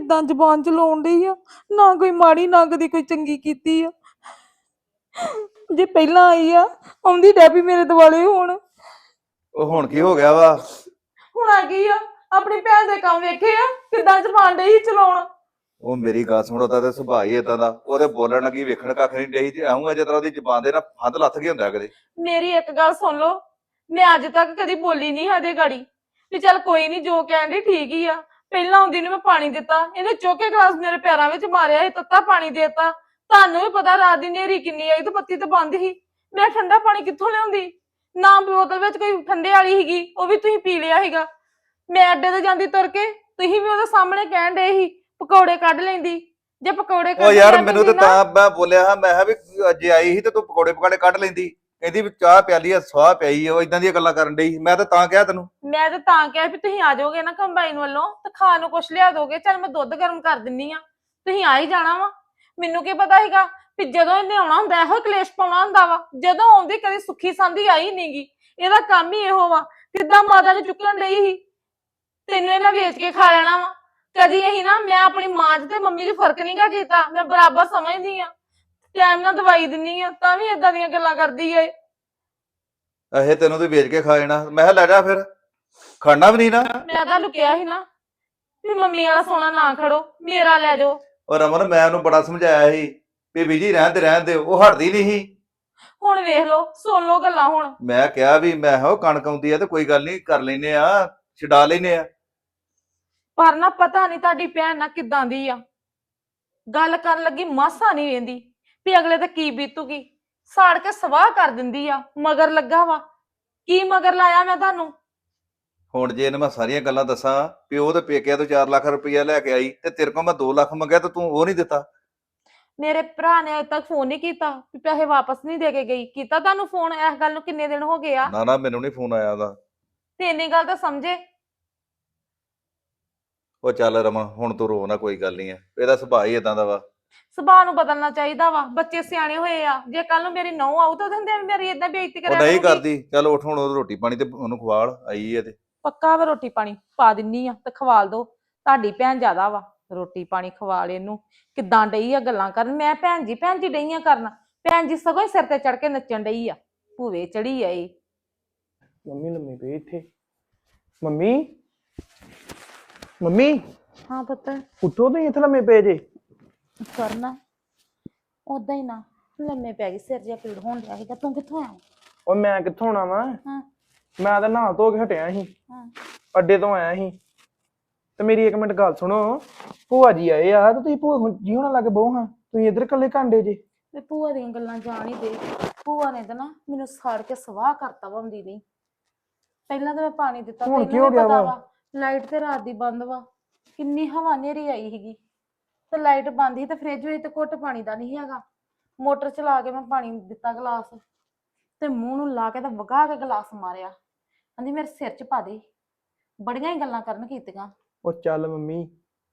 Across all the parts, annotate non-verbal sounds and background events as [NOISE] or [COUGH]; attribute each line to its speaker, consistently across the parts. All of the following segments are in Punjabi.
Speaker 1: ਕਿਦਾਂ ਜ਼ਬਾਨ ਚਲਾਉਣ ਡਈ ਆ? ਨਾ ਕੋਈ ਮਾੜੀ ਨਾ ਕਦੀ ਕੋਈ ਚੰਗੀ ਕੀਤੀ ਆ। ਜੇ ਪਹਿਲਾਂ ਆਈ ਆ ਆਉਂਦੀ ਡੈਬੀ ਮੇਰੇ ਦੁਆਲੇ ਹੁਣ।
Speaker 2: ਉਹ ਹੁਣ ਕੀ ਹੋ ਗਿਆ ਵਾ?
Speaker 1: ਹੁਣ ਆ ਗਈ ਆ ਆਪਣੀ ਭੈਣ ਦੇ ਕੰਮ ਵੇਖੇ ਆ ਕਿਦਾਂ ਜ਼ਬਾਨ ਡਈ ਚਲਾਉਣ।
Speaker 2: ਉਹ ਮੇਰੀ ਗੱਲ ਸੁਣੋ ਤਾਂ ਤੇ ਸੁਭਾਅ ਹੀ ਏਦਾਂ ਦਾ। ਉਹਦੇ ਬੋਲਣ ਲੱਗੀ ਵੇਖਣ ਕੱਖ ਨਹੀਂ ਡਈ ਤੇ ਆਉਂਗਾ ਜੇ ਤਰ੍ਹਾਂ ਉਹਦੀ ਜ਼ਬਾਨ ਦੇ ਨਾ ਫੰਦ ਲੱਥ ਗਿਆ ਹੁੰਦਾ ਕਦੇ।
Speaker 1: ਮੇਰੀ ਇੱਕ ਗੱਲ ਸੁਣ ਲਓ ਮੈਂ ਅੱਜ ਤੱਕ ਕਦੀ ਬੋਲੀ ਨਹੀਂ ਸਾਡੇ ਗਾੜੀ। ਵੀ ਚੱਲ ਕੋਈ ਨਹੀਂ ਜੋ ਕਹਿੰਦੀ ਠੀਕ ਹੀ ਆ। ਪਹਿਲਾਂ ਆਉਂਦੀ ਨੂੰ ਮੈਂ ਪਾਣੀ ਦਿੱਤਾ ਇਹਨੇ ਚੁੱਕ ਗਲਾਸ ਮੇਰੇ ਪੈਰਾਂ ਵਿੱਚ ਮਾਰਿਆ ਇਹ ਤੱਤਾ ਪਾਣੀ ਦੇਤਾ। ਤੁਹਾਨੂੰ ਵੀ ਪਤਾ ਰਾਤ ਦੀ ਨੇਰੀ ਕਿੰਨੀ ਆਈ ਤੇ ਬੱਤੀ ਤਾਂ ਬੰਦ ਸੀ। ਮੈਂ ਠੰਡਾ ਪਾਣੀ ਕਿੱਥੋਂ ਲਿਆਉਂਦੀ? ਨਾ ਬੋਤਲ ਵਿੱਚ ਕੋਈ ਠੰਡੇ ਵਾਲੀ ਸੀਗੀ ਉਹ ਵੀ ਤੁਸੀਂ ਪੀ ਲਿਆ ਸੀਗਾ। ਮੈਂ ਅੱਡੇ ਤੇ ਜਾਂਦੀ ਤੁਰ ਕੇ ਤੁਸੀਂ ਵੀ ਉਹਦੇ ਸਾਹਮਣੇ ਕਹਿਣ ਡਏ ਸੀ ਪਕੌੜੇ ਕੱਢ ਲੈਂਦੀ। ਜੇ ਪਕੌੜੇ
Speaker 2: ਉਹ
Speaker 1: ਕੱਢ
Speaker 2: ਯਾਰ ਮੈਨੂੰ ਤੇ ਤਾਂ ਮੈਂ ਬੋਲਿਆ ਹਾਂ ਮੈਂ ਕਿਹਾ ਵੀ ਅੱਜ ਆਈ ਸੀ ਤੇ ਤੂੰ ਪਕੌੜੇ ਪਕਾੜੇ ਕੱਢ ਲੈਂਦੀ। ਕਹਿੰਦੀ ਵੀ ਚਾਹ ਪਿਆਲੀ ਆ, ਸਵਾਹ ਪਿਆਈ ਆ, ਉਹ ਇਦਾਂ ਦੀਆਂ ਗੱਲਾਂ ਕਰਨ ਡਈ ਮੈਂ ਤਾਂ ਤਾਂ ਕਿਹਾ ਤੈਨੂੰ।
Speaker 1: ਮੈਂ ਤਾਂ ਤਾਂ ਕਿਹਾ ਵੀ ਤੁਸੀਂ ਆ ਜਾਓਗੇ ਨਾ ਕੰਬਾਈਨ ਵੱਲੋਂ ਤੇ ਖਾਣ ਨੂੰ ਕੁਛ ਲਿਆ ਦੋਗੇ। ਚਲ ਮੈਂ ਦੁੱਧ ਗਰਮ ਕਰ ਦਿੰਨੀ ਆ। ਤੁਸੀਂ ਆ ਹੀ ਜਾਣਾ ਵਾ। ਮੈਨੂੰ ਕੀ ਪਤਾ ਸੀਗਾ ਵੀ ਜਦੋਂ ਇਹਨੇ ਆਉਣਾ ਹੁੰਦਾ, ਇਹੋ ਕਲੇਸ਼ ਪਾਉਣਾ ਹੁੰਦਾ ਵਾ। ਜਦੋਂ ਆਉਂਦੀ ਕਦੀ ਸੁੱਖੀ ਸੰਧੀ ਆਈ ਨਹੀਂਗੀ ਇਹਦਾ ਕੰਮ ਹੀ ਇਹੋ ਵਾ। ਕਿੱਦਾਂ ਮਾਤਾ ਨੂੰ ਚੁੱਕਣ ਲਈ ਸੀ? ਤੈਨੂੰ ਇਹਨਾਂ ਵੇਚ ਕੇ ਖਾ ਲੈਣਾ ਵਾ। ਕਦੀ ਇਹੀ ਨਾ, ਮੈਂ ਆਪਣੀ ਮਾਂ 'ਚ ਤੇ ਮੰਮੀ 'ਚ ਫ਼ਰਕ ਨਹੀਂਗਾ ਕੀਤਾ। ਮੈਂ ਬਰਾਬਰ ਸਮਝਦੀ ਆ। ਟਾਈਮ ਨਾਲ ਦਵਾਈ ਦਿੰਨੀ ਆ ਤਾਂ ਵੀ ਇਦਾਂ ਦੀਆਂ ਗੱਲਾਂ ਕਰਦੀ ਏ।
Speaker 2: ਇਹ ਤੈਨੂੰ ਤੇ ਵੇਚ ਕੇ ਖਾ ਜਾਣਾ। ਮੈਂ ਕਿਹਾ ਲੈ ਜਾ ਫਿਰ। ਖਾਣਾ ਵੀ ਨਹੀਂ ਨਾ?
Speaker 1: ਮੈਂ ਤੁਹਾਨੂੰ ਕਿਹਾ ਸੀ ਨਾ ਵੀ ਮੰਮੀ ਵਾਲਾ ਸੋਨਾ ਨਾ ਖੜੋ ਮੇਰਾ ਲੈ ਜਾਓ।
Speaker 2: ਔਰ ਰਮਨ ਮੈਂ ਉਹਨੂੰ ਬੜਾ ਸਮਝਾਇਆ ਸੀ ਵੀ ਬੀਜੀ ਰਹਿਣ ਤੇ ਰਹਿਣ ਦੇ ਉਹ ਹਟਦੀ ਨਹੀਂ ਸੀ।
Speaker 1: ਹੁਣ ਵੇਖ ਲਓ ਸੁਣ ਲਓ ਗੱਲਾਂ ਹੁਣ।
Speaker 2: ਮੈਂ ਕਿਹਾ ਵੀ ਮੈਂ ਕਿਹਾ ਉਹ ਕਣਕ ਆਉਂਦੀ ਆ ਤੇ ਕੋਈ ਗੱਲ ਨਹੀਂ ਕਰ ਲੈਨੇ ਆ ਛਡਾ ਲੈਨੇ ਆ।
Speaker 1: ਪਰ ਨਾ ਪਤਾ ਨਹੀਂ ਤੁਹਾਡੀ ਭੈਣ ਨਾ ਕਿਦਾਂ ਦੀ ਆ। ਗੱਲ ਕਰਨ ਲੱਗੀ ਮਾਸਾ ਨਹੀਂ ਵੇਂਦੀ। ਵੀ ਅਗਲੇ ਤੇ ਕੀ ਬੀਤੂਗੀ? ਸਾੜ ਕੇ ਸਵਾਹ ਕਰ ਦਿੰਦੀ ਆ ਮਗਰ ਲੱਗਾ ਵਾ। ਕੀ ਮਗਰ ਲਾਇਆ ਮੈਂ ਤੁਹਾਨੂੰ?
Speaker 2: ਹੁਣ ਜੇ ਇਹਨੂੰ ਮੈਂ ਸਾਰੀਆਂ ਗੱਲਾਂ ਦੱਸਾਂ ਉਹ ਤੇ ਪੇਕਿਆ ਤੋਂ 4 ਲੱਖ ਰੁਪਈਆ ਲੈ ਕੇ ਆਈ ਤੇ ਤੇਰੇ ਕੋਲ ਮੈਂ 2 ਲੱਖ ਮੰਗਿਆ ਤੇ ਤੂੰ ਉਹ ਨਹੀਂ ਦਿੱਤਾ।
Speaker 1: ਮੇਰੇ ਭਰਾ ਨੇ ਅਜੇ ਤੱਕ ਫੋਨ ਨਹੀਂ ਕੀਤਾ ਵੀ ਪੈਸੇ ਵਾਪਸ ਨਹੀਂ ਦੇ ਕੇ ਗਈ। ਕੀਤਾ ਤੁਹਾਨੂੰ ਫੋਨ? ਇਸ ਗੱਲ ਨੂੰ ਕਿੰਨੇ ਦਿਨ ਹੋ ਗਏ ਆ?
Speaker 2: ਨਾ ਨਾ ਮੈਨੂੰ ਨਹੀਂ ਫੋਨ ਆਇਆ ਉਹਦਾ।
Speaker 1: ਤੇ ਇੰਨੀ ਗੱਲ ਤਾਂ ਸਮਝੇ?
Speaker 2: ਉਹ ਚੱਲ ਰਮਨ ਹੁਣ ਤੂੰ ਰੋ ਨਾ ਕੋਈ ਗੱਲ ਨਹੀਂ ਐ ਇਹਦਾ ਸੁਭਾਅ ਹੀ ਇਦਾਂ ਦਾ ਵਾ।
Speaker 1: ਸੁਭਾਅ ਨੂੰ ਬਦਲਣਾ ਚਾਹੀਦਾ ਵਾ ਬੱਚੇ ਸਿਆਣੇ ਹੋਏ ਆ ਜੇ ਕੱਲ ਨੂੰ ਮੇਰੀ ਨੌਂ ਆਊ ਤਾਂ ਉਹਦੇ ਹੁੰਦੇ ਮੇਰੀ ਇਦਾਂ ਬੇਇੱਜ਼ਤੀ
Speaker 2: ਉਹ
Speaker 1: ਕਰਿਆ
Speaker 2: ਨਹੀਂ
Speaker 1: ਕਰੂਗੀ।
Speaker 2: ਕਰਦੀ ਚੱਲ ਉੱਠ ਹੁਣ ਉਹ ਰੋਟੀ ਪਾਣੀ ਤੇ ਉਹਨੂੰ ਖਵਾਲ ਆਈ ਐ ਤੇ।
Speaker 1: ਪੱਕਾ ਵਾ ਰੋਟੀ ਪਾਣੀ ਪਾ ਦਿੰਨੀ ਆ ਤੇ ਖਵਾਲ ਦੋ ਤੁਹਾਡੀ ਭੈਣ ਜ਼ਿਆਦਾ ਵਾ ਰੋਟੀ ਪਾਣੀ ਖਵਾਲ ਇਹਨੂੰ ਕਿੱਦਾਂ ਡਈ ਆ ਗੱਲਾਂ ਕਰਨ ਮੈਂ ਭੈਣ ਜੀ ਭੈਣ ਜੀ ਡਈ ਆ ਕਰਨ ਭੈਣ ਜੀ ਸਗੋਂ ਹੀ ਸਿਰ ਤੇ ਚੜ ਕੇ ਨੱਚਣ ਡਈ ਆ ਭੂਵੇ ਚੜੀ ਆ ਇਹ।
Speaker 3: ਮੰਮੀ ਲੰਮੀ ਪਈ ਇੱਥੇ। ਮੰਮੀ? ਮੰਮੀ?
Speaker 1: ਹਾਂ ਪੁੱਤ।
Speaker 3: ਉੱਠੋ ਤੁਸੀਂ ਇੱਥੇ ਲੰਮੇ ਪਏ ਜੇ।
Speaker 1: ਕਰਨਾ। ਉਦਾਂ ਹੀ ਨਾ ਲੰਮੇ ਪੈ ਗਈ ਸਿਰ ਜਿਹਾ ਪੀੜ ਹੋਣ ਡਿਆ ਸੀਗਾ। ਤੂੰ ਕਿੱਥੋਂ ਆਇਆ?
Speaker 3: ਓ ਮੈਂ ਕਿੱਥੋਂ ਆਉਣਾ ਵਾ?
Speaker 1: ਹਾਂ।
Speaker 3: ਮੈਂ ਤਾਂ ਨਹਾ ਧੋ ਕੇ ਹਟਿਆ ਸੀ।
Speaker 1: ਹਾਂ।
Speaker 3: ਅੱਡੇ ਤੋਂ ਆਇਆ ਸੀ। ਤੇ ਮੇਰੀ ਇੱਕ ਮਿੰਟ ਗੱਲ ਸੁਣੋ। ਭੂਆ ਜੀ ਆਏ ਆ ਤੇ ਤੁਸੀਂ ਭੂਆ ਜੀ ਹੋਣਾ ਲੱਗ ਬਹੁ ਹਾਂ ਤੁਸੀਂ ਇੱਧਰ ਇਕੱਲੇ ਕਾਂਡੇ ਜੇ।
Speaker 1: ਵੀ ਭੂਆ ਦੀਆਂ ਗੱਲਾਂ ਜਾਣ ਹੀ ਦੇ। ਭੂਆ ਨੇ ਤਾਂ ਨਾ ਮੈਨੂੰ ਸਾੜ ਕੇ ਸਵਾਹ ਕਰਤਾ ਵਾ ਹੁੰਦੀ ਨਹੀਂ। ਪਹਿਲਾਂ ਤਾਂ ਮੈਂ ਪਾਣੀ ਦਿੱਤਾ
Speaker 3: ਹੁਣ
Speaker 1: ਤੈਨੂੰ
Speaker 3: ਕੀ ਹੋ
Speaker 1: ਵੀ
Speaker 3: ਗਿਆ
Speaker 1: ਪਤਾ
Speaker 3: ਵਾ?
Speaker 1: ਵਾ ਲਾਈਟ ਤੇ ਰਾਤ ਦੀ ਬੰਦ ਵਾ। ਕਿੰਨੀ ਹਵਾ ਨੇਰੀ ਆਈ ਸੀਗੀ। ਤੇ ਲਾਈਟ ਬੰਦ ਸੀ ਤੇ ਫ੍ਰਿਜ ਵਿੱਚ ਤੇ ਘੁੱਟ ਪਾਣੀ ਦਾ ਨਹੀਂ ਹੈਗਾ। ਮੋਟਰ ਚਲਾ ਕੇ ਮੈਂ ਪਾਣੀ ਦਿੱਤਾ ਗਲਾਸ ਤੇ ਮੂੰਹ ਨੂੰ ਲਾ ਕੇ ਤਾਂ ਵਗਾ ਕੇ ਗਲਾਸ ਮਾਰਿਆ। ਕਹਿੰਦੀ ਮੇਰੇ ਸਿਰ 'ਚ ਪਾ ਦੇ। ਬੜੀਆਂ ਹੀ ਗੱਲਾਂ ਕਰਨ ਕੀਤੀਆਂ।
Speaker 3: ਉਹ ਚੱਲ ਮੰਮੀ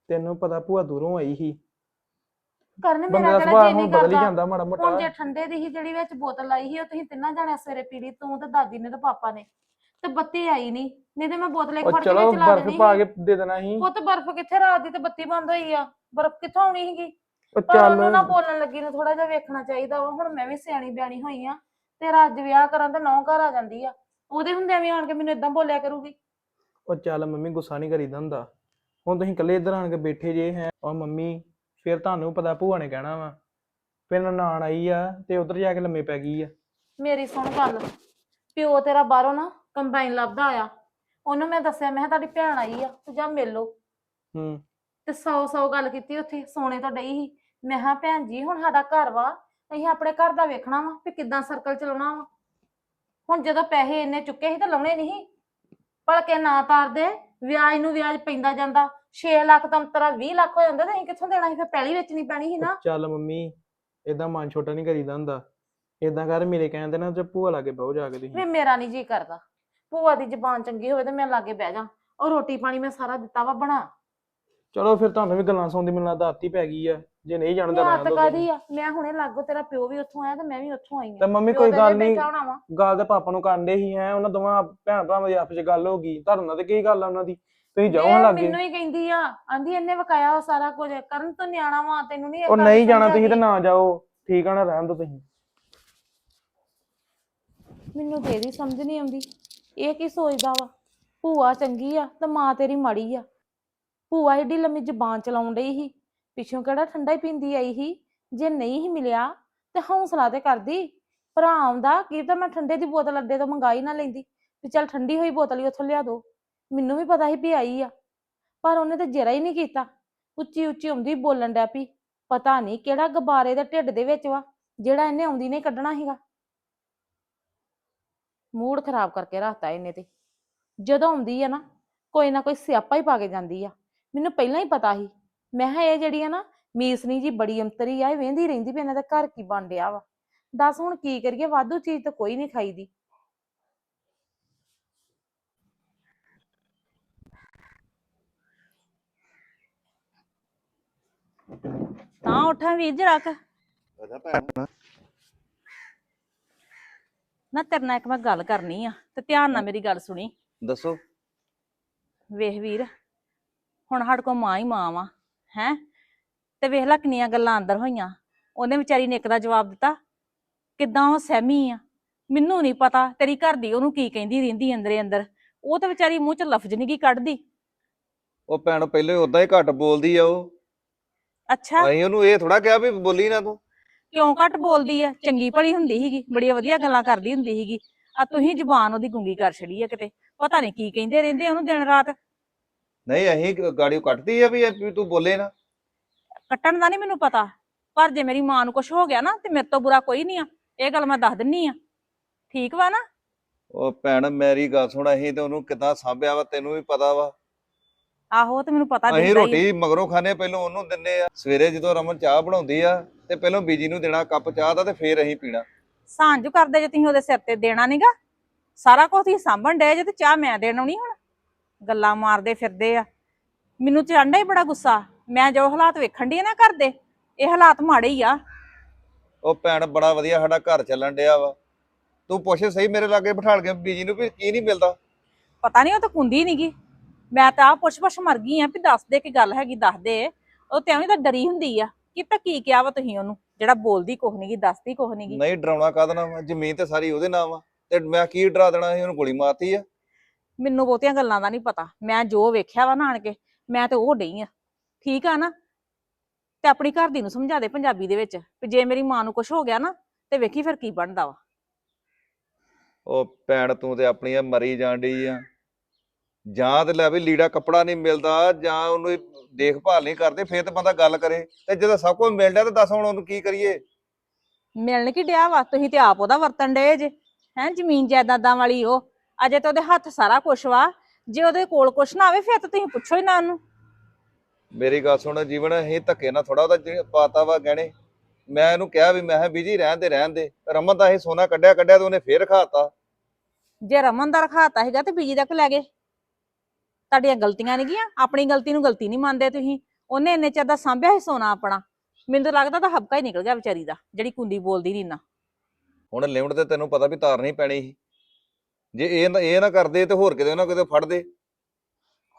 Speaker 3: ਤੈਨੂੰ ਪਤਾ ਭੂਆ ਦੂਰੋਂ ਆਈ ਸੀ।
Speaker 1: ਕਰਨ
Speaker 3: ਬੰਦੇ
Speaker 1: ਮੇਰਾ
Speaker 3: ਦਾ
Speaker 1: ਕਿਹੜਾ
Speaker 3: ਸੁਭਾਅ
Speaker 1: ਜੀ
Speaker 3: ਹੁਣ
Speaker 1: ਨਹੀਂ
Speaker 3: ਬਦਲ ਹੀ
Speaker 1: ਕਰਦਾ।
Speaker 3: ਜਾਂਦਾ ਮਾੜਾ
Speaker 1: ਹੁਣ
Speaker 3: ਮੋਟਾ
Speaker 1: ਜੇ ਠੰਡੇ ਦੀ ਹੀ ਜਿਹੜੀ ਵਿੱਚ ਬੋਤਲ ਆਈ ਸੀ ਉਹ ਤੁਸੀਂ ਤਿੰਨਾਂ ਜਣਿਆਂ ਸਵੇਰੇ ਪੀ ਲਈ ਤੂੰ ਤੇ ਦਾਦੀ ਨੇ ਤੇ ਪਾਪਾ ਨੇ। ਤੇ ਬੱਤੀ ਆਈ ਨਹੀਂ ਨਹੀਂ ਤੇ ਮੈਂ ਬੋਤਲ
Speaker 3: ਉਹ
Speaker 1: ਫੜ ਕੇ
Speaker 3: ਚਲੋ
Speaker 1: ਵਿੱਚ ਲਾ
Speaker 3: ਬਰਫ਼
Speaker 1: ਦੇਣੀ
Speaker 3: ਪਾ
Speaker 1: ਸੀ।
Speaker 3: ਕੇ ਦੇ ਦੇਣਾ ਸੀ।
Speaker 1: ਉਹ ਤੇ ਬਰਫ਼ ਕਿੱਥੇ ਰਾਤ ਦੀ ਤੇ ਬੱਤੀ ਬੰਦ ਹੋਈ ਆ? ਬਰਫ਼ ਕਿੱਥੋਂ ਆਉਣੀ ਸੀਗੀ?
Speaker 3: ਉਹ
Speaker 1: ਪਰ ਉਹਨੂੰ ਨਾ
Speaker 3: ਚੱਲ
Speaker 1: ਬੋਲਣ ਲੱਗੀ ਨੂੰ ਥੋੜਾ ਜਿਹਾ ਵੇਖਣਾ ਚਾਹੀਦਾ ਵਾ। ਹੁਣ ਮੈਂ ਵੀ ਸਿਆਣੀ ਬਿਆਣੀ ਹੋਈ ਆ ਤੇਰਾ ਅੱਜ ਵਿਆਹ ਕਰਾਂ ਤੇ ਨੌ ਘਰ ਆ ਜਾਂਦੀ ਆ। ਉਹਦੇ ਹੁੰਦਿਆਂ ਵੀ ਆਣ ਕੇ ਮੈਨੂੰ ਇਦਾਂ ਬੋਲਿਆ ਕਰੂਗੀ।
Speaker 3: ਉਹ ਚੱਲ ਮੰਮੀ ਗੁੱਸਾ ਨਹੀਂ ਕਰੀਦਾ ਹੁੰਦਾ। ਹੁਣ ਤੁਸੀਂ ਇਕੱਲੇ ਇੱਧਰ ਆਣ ਕੇ ਬੈਠੇ ਜੇ ਹੈ। ਉਹ ਮੰਮੀ ਫਿਰ ਤੁਹਾਨੂੰ ਪਤਾ ਭੂਆ ਨੇ ਕਹਿਣਾ ਵਾ। ਫਿਰ ਨਨਾਣ ਆਈ ਆ ਤੇ ਉਧਰ ਜਾ ਕੇ ਲੰਮੇ ਪੈ ਗਈ ਆ।
Speaker 1: ਮੇਰੀ ਸੁਣ ਗੱਲ। ਪਿਓ ਤੇਰਾ ਬਾਹਰੋਂ ਨਾ ਕੰਬਾਈਨ ਲੱਭਦਾ ਆਇਆ ਉਹਨੂੰ ਮੈਂ ਦੱਸਿਆ ਮੈਂ ਕਿਹਾ ਤੁਹਾਡੀ ਭੈਣ ਆਈ ਆ ਤੇ ਜਾ ਮਿਲ। ਲਓ
Speaker 3: ਹੂੰ।
Speaker 1: ਤੇ ਸੌ ਸੌ ਗੱਲ ਕੀਤੀ ਉੱਥੇ ਸੋਨੇ ਤੋਂ ਡਈ ਸੀ। ਮੈਂ ਕਿਹਾ ਭੈਣ ਜੀ ਹੁਣ ਸਾਡਾ ਘਰ ਵਾ ਅਸੀਂ ਆਪਣੇ ਘਰ ਦਾ ਵੇਖਣਾ ਵਾ ਵੀ ਕਿੱਦਾਂ ਸਰਕਲ ਚਲਾਉਣਾ ਵਾ। ਹੁਣ ਜਦੋਂ ਪੈਸੇ ਇੰਨੇ ਚੁੱਕੇ ਸੀ ਤਾਂ ਲਾਉਣੇ ਨਹੀਂ ਭਲਕੇ ਨਾ ਤਾਰਦੇ ਵਿਆਜ ਨੂੰ ਵਿਆਜ ਪੈਂਦਾ ਜਾਂਦਾ। 6 ਲੱਖ ਤਾਂ ਤੇਰਾ 20 ਲੱਖ ਹੋ ਜਾਂਦਾ ਤੇ ਅਸੀਂ ਕਿੱਥੋਂ ਦੇਣਾ ਸੀ? ਫਿਰ ਪਹਿਲੀ ਵੇਚਣੀ ਪੈਣੀ ਸੀ ਨਾ।
Speaker 3: ਚੱਲ ਮੰਮੀ ਏਦਾਂ ਮਨ ਛੋਟਾ ਨਹੀਂ ਕਰੀਦਾ ਹੁੰਦਾ। ਏਦਾਂ ਕਰ ਮੇਰੇ ਕਹਿੰਦੇ ਨਾ ਤੇ ਭੂਆ ਲਾਗੇ ਬਹੁ ਜਾ ਕੇ
Speaker 1: ਵੀ
Speaker 3: ਤੁਸੀਂ
Speaker 1: ਮੇਰਾ ਨਹੀਂ ਜੀ ਕਰਦਾ। ਭੂਆ ਦੀ ਜ਼ਬਾਨ ਚੰਗੀ ਹੋਵੇ ਤੇ ਮੈਂ ਲਾਗੇ ਬਹਿ ਜਾ। ਉਹ ਰੋਟੀ ਪਾਣੀ ਮੈਂ ਸਾਰਾ ਦਿੱਤਾ ਵਾ ਬਣਾ।
Speaker 3: ਚਲੋ ਫਿਰ ਤੁਹਾਨੂੰ ਵੀ ਗੱਲਾਂ ਸੁਣਦੀ ਮੈਨੂੰ ਲੱਗਦਾ ਆਤੀ ਪੈ ਗਈ ਆ। ਜੇ ਨਹੀਂ ਜਾਣਦਾ
Speaker 1: ਮੈਂ ਹੱਥ ਕਾਦੀ। ਆ? ਮੈਂ ਹੁਣੇ ਲਾਗੋ ਤੇਰਾ ਪਿਓ ਵੀ ਉੱਥੋਂ ਆਇਆ ਤੇ ਮੈਂ ਵੀ ਉੱਥੋਂ ਆਈ
Speaker 3: ਤੇ
Speaker 1: ਆ
Speaker 3: ਮੰਮੀ
Speaker 1: ਪਿਓ
Speaker 3: ਕੋਈ
Speaker 1: ਤੇ
Speaker 3: ਗੱਲ ਨਹੀਂ।
Speaker 1: ਹੋਣਾ
Speaker 3: ਗੱਲ ਤੇ ਪਾਪਾ ਨੂੰ ਕਰਨ ਦੇ ਹੀ ਹੈ ਉਹਨਾਂ ਦੋਵਾਂ ਭੈਣ ਭਰਾਵਾਂ ਦੀ ਆਪਸ ਵਿੱਚ ਗੱਲ ਹੋ ਗਈ। ਤੁਹਾਡੇ ਨਾਲ ਤੇ ਕੀ ਗੱਲ ਆ ਉਹਨਾਂ ਦੀ? ਤੁਸੀਂ ਜਾਓ
Speaker 4: ਇਹ
Speaker 3: ਹਾਂ ਲਾਗੇ।
Speaker 4: ਮੈਨੂੰ ਹੀ ਕਹਿੰਦੀ ਆ ਆਂਦੀ ਇਹਨੇ ਵਕਾਇਆ ਸਾਰਾ ਕੁਝ। ਕਰਨ ਤੋਂ ਨਿਆਣਾ ਵਾ ਤੈਨੂੰ ਨਹੀਂ
Speaker 3: ਉਹ ਨਹੀਂ ਜਾਣਾ ਤੁਸੀਂ ਤੇ ਨਾ ਜਾਓ। ਠੀਕ ਆ ਨਾ ਰਹਿਣ ਦੋ ਤੁਸੀਂ।
Speaker 4: ਮੈਨੂੰ ਤੇ ਇਹਦੀ ਸਮਝ ਨਹੀਂ ਆਉਂਦੀ। ਇਹ ਕੀ ਸੋਚਦਾ ਵਾ? ਭੂਆ ਚੰਗੀ ਆ ਤੇ ਮਾਂ ਤੇਰੀ ਮਾੜੀ ਆ। ਭੂਆ ਏਡੀ ਲੰਮੀ ਜ਼ਬਾਨ ਚਲਾਉਣ ਡਈ ਸੀ। ਪਿੱਛੋਂ ਕਿਹੜਾ ਠੰਡਾ ਹੀ ਪੀਂਦੀ ਆਈ ਸੀ? ਜੇ ਨਹੀਂ ਹੀ ਮਿਲਿਆ ਤੇ ਹੌਸਲਾ ਤੇ ਕਰਦੀ। ਭਰਾ ਆਉਂਦਾ, ਕੀ ਤਾਂ ਮੈਂ ਠੰਡੇ ਦੀ ਬੋਤਲ ਅੱਡੇ ਤੋਂ ਮੰਗਾਈ ਨਾ ਲੈਂਦੀ। ਵੀ ਚੱਲ ਠੰਡੀ ਹੋਈ ਬੋਤਲ ਹੀ ਉੱਥੋਂ ਲਿਆ ਦੋ। ਮੈਨੂੰ ਵੀ ਪਤਾ ਸੀ ਵੀ ਆਈ ਆ। ਪਰ ਉਹਨੇ ਤਾਂ ਜਰਾ ਹੀ ਨਹੀਂ ਕੀਤਾ। ਉੱਚੀ ਉੱਚੀ ਆਉਂਦੀ ਬੋਲਣ ਡਿਆ ਪਈ। ਪਤਾ ਨਹੀਂ ਕਿਹੜਾ ਗਬਾਰੇ ਦੇ ਢਿੱਡ ਦੇ ਵਿੱਚ ਵਾ, ਜਿਹੜਾ ਇਹਨੇ ਆਉਂਦੀ ਨੇ ਕੱਢਣਾ ਸੀਗਾ। ਮੂਡ ਖਰਾਬ ਕਰਕੇ ਰੱਖਤਾ ਇਹਨੇ ਤੇ। ਜਦੋਂ ਆਉਂਦੀ ਆ ਨਾ, ਕੋਈ ਨਾ ਕੋਈ ਸਿਆਪਾ ਹੀ ਪਾ ਕੇ ਜਾਂਦੀ ਆ। ਮੈਨੂੰ ਪਹਿਲਾਂ ਹੀ ਪਤਾ ਸੀ। ਮੈਂ ਕਿਹਾ, ਇਹ ਜਿਹੜੀ ਆ ਨਾ ਮੀਸਨੀ ਜੀ, ਬੜੀ ਅੰਤਰੀ ਆ, ਇਹ ਵੇਂਦੀ ਰਹਿੰਦੀ ਵੀ ਇਹਨਾਂ ਦਾ ਘਰ ਕੀ ਬਣ ਡਿਆ ਵਾ। ਦੱਸ ਹੁਣ ਕੀ ਕਰੀਏ, ਵਾਧੂ ਚੀਜ਼ ਤਾਂ ਕੋਈ ਨਹੀਂ ਖਾਈਦੀ। ਤਾਂ ਉਠਾਂ ਵੀਰ ਜੀ ਰੱਖ।
Speaker 2: ਅੱਛਾ ਭੈਣ।
Speaker 1: ਨਾ ਤੇਰੇ ਨਾਲ ਇੱਕ ਮੈਂ ਗੱਲ ਕਰਨੀ ਆ ਤੇ ਧਿਆਨ ਨਾਲ ਮੇਰੀ ਗੱਲ ਸੁਣੀ।
Speaker 2: ਦੱਸੋ।
Speaker 1: ਵੇਖ ਵੀਰ ਹੁਣ ਸਾਡੇ ਕੋਲ ਮਾਂ ਹੀ ਮਾਂ ਵਾ ਹੈ? ਤੇ ਵੇਖ ਲੈ ਕਿੰਨੀਆਂ ਗੱਲਾਂ ਅੰਦਰ ਹੋਈਆਂ। ਉਹਨੇ ਵਿਚਾਰੀ ਨੇ ਇੱਕ ਦਾ ਜਵਾਬ ਦਿੱਤਾ ਕਿੱਦਾਂ ਉਹ ਸਹਿਮੀ ਆ? ਮੈਨੂੰ ਨਹੀਂ ਪਤਾ ਤੇਰੀ ਘਰ ਦੀ ਉਹਨੂੰ ਕੀ ਕਹਿੰਦੀ ਰਹਿੰਦੀ ਅੰਦਰੇ ਅੰਦਰ। ਉਹ ਤਾਂ ਵਿਚਾਰੀ ਮੂੰਹ ਚ ਲਫ਼ਜ਼ ਨਹੀਂ ਕੀ ਕੱਢਦੀ।
Speaker 2: ਉਹ ਭੈਣ ਪਹਿਲੇ ਉਦਾਂ ਹੀ ਘੱਟ ਬੋਲਦੀ ਆ ਉਹ।
Speaker 1: ਅੱਛਾ।
Speaker 2: ਅਸੀਂ ਉਹਨੂੰ ਇਹ ਥੋੜਾ ਕਿਹਾ ਵੀ ਬੋਲੀ ਨਾ ਤੂੰ।
Speaker 1: ਕਿਉਂ ਘੱਟ ਬੋਲਦੀ ਆ ਚੰਗੀ ਭਲੀ ਹੁੰਦੀ ਸੀਗੀ ਬੜੀਆਂ ਵਧੀਆ ਗੱਲਾਂ ਕਰਦੀ ਹੁੰਦੀ ਸੀਗੀ। ਆ ਤੁਸੀਂ ਜ਼ੁਬਾਨ ਉਹਦੀ ਗੁੰਗੀ ਕਰ ਛੜੀ ਆ ਕਿਤੇ। ਪਤਾ ਨਹੀਂ ਕੀ ਕਹਿੰਦੇ ਰਹਿੰਦੇ ਆ ਉਹਨੂੰ ਦਿਨ ਰਾਤ।
Speaker 2: ਨਹੀਂ ਅਸੀਂ ਗਾੜੀ ਕੱਟਦੀ ਆ ਵੀ ਇਹ ਵੀ ਤੂੰ ਬੋਲੇ ਨਾ।
Speaker 1: ਕੱਟਣ ਦਾ ਨਹੀਂ ਮੈਨੂੰ ਪਤਾ ਪਰ ਜੇ ਮੇਰੀ ਮਾਂ ਨੂੰ ਕੁਝ ਹੋ ਗਿਆ ਨਾ ਤੇ ਮੇਰੇ ਤੋਂ ਬੁਰਾ ਕੋਈ ਨਹੀਂ ਆ। ਇਹ ਗੱਲ ਮੈਂ ਦੱਸ ਦਿੰਨੀ ਆ। ਠੀਕ ਵਾ ਨਾ?
Speaker 2: ਉਹ ਭੈਣ ਮੇਰੀ ਗੱਲ ਸੁਣ ਅਸੀਂ ਤੇ ਉਹਨੂੰ ਕਿਦਾਂ ਸਾਂਭਿਆ ਵਾ ਤੈਨੂੰ ਵੀ ਪਤਾ ਵਾ।
Speaker 1: ਆਹੋ ਤੇ ਮੈਨੂੰ ਪਤਾ
Speaker 2: ਅਸੀਂ
Speaker 1: ਦਿੰਦਾ ਹੀ
Speaker 2: ਰੋਟੀ ਮਗਰੋਂ ਖਾਣੇ ਪਹਿਲਾਂ ਉਹਨੂੰ ਦਿੰਨੇ ਆ। ਸਵੇਰੇ ਜਦੋਂ ਰਮਨ ਚਾਹ ਬਣਾਉਂਦੀ ਆ ਤੇ ਪਹਿਲਾਂ ਬੀਜੀ ਨੂੰ ਦੇਣਾ ਕੱਪ ਚਾਹ ਦਾ ਤੇ ਫੇਰ ਅਸੀਂ ਪੀਣਾ।
Speaker 1: ਸਾਂਝ ਕਰਦੇ ਜੇ ਤੁਸੀਂ ਉਹਦੇ ਸਿਰ ਤੇ ਦੇਣਾ ਨਹੀਂਗਾ ਸਾਰਾ ਕੁਝ ਤੁਸੀਂ ਸਾਂਭਣ ਡਏ ਜੇ ਤੇ ਚਾਹ ਮੈਂ ਦੇਣ ਆਉਣੀ ਹੁਣ। ਗੱਲਾਂ ਮਾਰਦੇ ਫਿਰਦੇ ਆ। ਮੈਨੂੰ ਚੜ੍ਹਦਾ ਹੀ ਬੜਾ ਗੁੱਸਾ। ਮੈਂ ਜੋ ਹਾਲਾਤ ਵੇਖਣ ਦੀ ਨਾ ਘਰ ਦੇ ਇਹ ਹਾਲਾਤ ਮਾੜੇ ਹੀ ਆ।
Speaker 2: ਉਹ ਭੈਣ ਬੜਾ ਵਧੀਆ ਸਾਡਾ ਘਰ ਚੱਲਣ ਡਿਆ ਵਾ। ਤੂੰ ਪੁੱਛ ਸਹੀ ਮੇਰੇ ਲਾਗੇ ਬਿਠਾਲ ਕੇ ਬੀਜੀ ਨੂੰ ਵੀ ਕੀ ਨਹੀਂ ਮਿਲਦਾ।
Speaker 1: ਪਤਾ ਨਹੀਂ ਉਹ ਤਾਂ ਕੁੰਦੀ ਨਹੀਂਗੀ ਮੈਂ ਤਾਂ ਆ ਪੁੱਛ ਪੁੱਛ ਮਰ ਗਈ ਆ ਵੀ ਦੱਸ ਦੇ ਕੀ ਗੱਲ ਹੈਗੀ ਦੱਸ ਦੇ ਉਹ ਤੇ ਐਵੇਂ ਤਾਂ ਡਰੀ ਹੁੰਦੀ ਆ। ਕਿ ਤਾਂ ਕੀ ਕਿਹਾ ਵਾ ਤੁਸੀਂ ਉਹਨੂੰ? ਜਿਹੜਾ ਬੋਲਦੀ ਕੁਛ ਨਹੀਂਗੀ ਦੱਸਦੀ ਕੁਛ ਨਹੀਂਗੀ
Speaker 2: ਨਹੀਂ ਡਰਾਉਣਾ ਕਾਹਦਾ ਨਾ ਵਾ ਜ਼ਮੀਨ ਤੇ ਸਾਰੀ ਉਹਦੇ ਨਾਮ ਆ। ਤੇ ਮੈਂ ਕੀ ਡਰਾ ਦੇਣਾ ਸੀ? ਉਹਨੂੰ ਗੋਲੀ ਮਾਰਤੀ ਆ।
Speaker 1: ਮੈਨੂੰ ਬਹੁਤੀਆਂ ਗੱਲਾਂ ਦਾ ਨਹੀਂ ਪਤਾ। ਮੈਂ ਜੋ ਵੇਖਿਆ ਵਾ ਨਾਣ ਕੇ ਮੈਂ ਤੇ ਉਹ ਡਈ ਆ। ਠੀਕ ਆ ਨਾ? ਤੇ ਆਪਣੀ ਘਰ ਦੀ ਨੂੰ ਸਮਝਾ ਦੇ ਪੰਜਾਬੀ ਦੇ ਵਿੱਚ ਵੀ ਜੇ ਮੇਰੀ ਮਾਂ ਨੂੰ ਕੁਝ ਹੋ ਗਿਆ ਨਾ ਤੇ ਵੇਖੀ ਫਿਰ ਕੀ ਬਣਦਾ ਵਾ।
Speaker 2: ਉਹ ਭੈਣ ਤੂੰ ਤੇ ਆਪਣੀਆਂ ਮਰੀ ਜਾਣ ਡਈ ਆ। ਜਾਂ ਤੇ ਲੈ ਵੀ ਲੀੜਾ ਕੱਪੜਾ ਨਹੀਂ ਮਿਲਦਾ ਜਾਂ ਉਹਨੂੰ ਦੇਖਭਾਲ ਨਹੀਂ ਕਰਦੇ ਫੇਰ ਤਾਂ ਬੰਦਾ ਗੱਲ ਕਰੇ। ਤੇ ਜਦੋਂ ਸਭ ਕੁਝ ਮਿਲ ਗਿਆ ਤਾਂ ਦੱਸ ਹੁਣ ਉਹਨੂੰ ਕੀ ਕਰੀਏ?
Speaker 1: ਮਿਲਣ ਕੀ ਡਿਆ ਵਾ? ਤੁਸੀਂ ਤੇ ਆਪ ਉਹਦਾ ਵਰਤਨ ਡਏ ਜੇ। ਹੈ ਜ਼ਮੀਨ ਜਾਇਦਾਦਾਂ ਵਾਲੀ ਉਹ। ਅਜੇ ਤਾਂ ਉਹਦੇ ਹੱਥ ਸਾਰਾ ਕੁਛ ਵਾ। ਜੇ ਉਹਦੇ ਕੋਲ ਕੁਛ ਨਾ ਆਵੇ ਫਿਰ ਤਾਂ ਤੁਸੀਂ ਪੁੱਛੋ ਹੀ ਨਾ ਉਹਨੂੰ।
Speaker 2: ਮੇਰੀ ਗੱਲ ਸੁਣ ਜੀਵਨ ਅਸੀਂ ਧੱਕੇ ਨਾਲ ਥੋੜਾ ਉਹਦਾ ਪਾਤਾ ਵਾ ਗਹਿਣੇ। ਮੈਂ ਇਹਨੂੰ ਕਿਹਾ ਵੀ ਮੈਂ ਬੀਜੀ ਰਹਿਣ ਦੇ ਰਹਿਣ ਦੇ। ਰਮਨ ਦਾ ਇਹ ਸੋਨਾ ਕੱਢਿਆ ਕੱਢਿਆ ਤੇ ਉਹਨੇ ਫੇਰ ਖਾਤਾ
Speaker 1: ਜੇ ਰਮਨ ਦਾ ਰਖਾਤਾ ਹੈਗਾ ਤੇ ਬੀਜੀ ਦਾ ਕਿ ਲੈ ਗਏ। ਤੁਹਾਡੀਆਂ ਗਲਤੀਆਂ ਨਹੀਂ ਗੀਆਂ ਆਪਣੀ ਗਲਤੀ ਨੂੰ ਗਲਤੀ ਨਹੀਂ ਮੰਨਦੇ ਤੁਸੀਂ? ਉਹਨੇ ਇੰਨੇ ਚਿਰ ਦਾ ਸਾਂਭਿਆ ਸੀ ਸੋਨਾ ਆਪਣਾ? ਮੈਨੂੰ ਤਾਂ ਲੱਗਦਾ ਤਾਂ ਹਬਕਾ ਹੀ ਨਿਕਲ ਗਿਆ ਵਿਚਾਰੀ ਦਾ ਜਿਹੜੀ ਕੁੰਦੀ ਬੋਲਦੀ ਨਹੀਂ ਨਾ
Speaker 2: ਹੁਣ ਲਿਮਟ ਤੇ ਤੈਨੂੰ ਪਤਾ ਵੀ ਤਾਰਨੀ ਪੈਣੀ ਸੀ। ਜੇ ਇਹ ਨਾ ਇਹ ਨਾ ਕਰਦੇ ਤੇ ਹੋਰ ਕਿਤੇ ਨਾ ਕਿਤੇ ਫੜਦੇ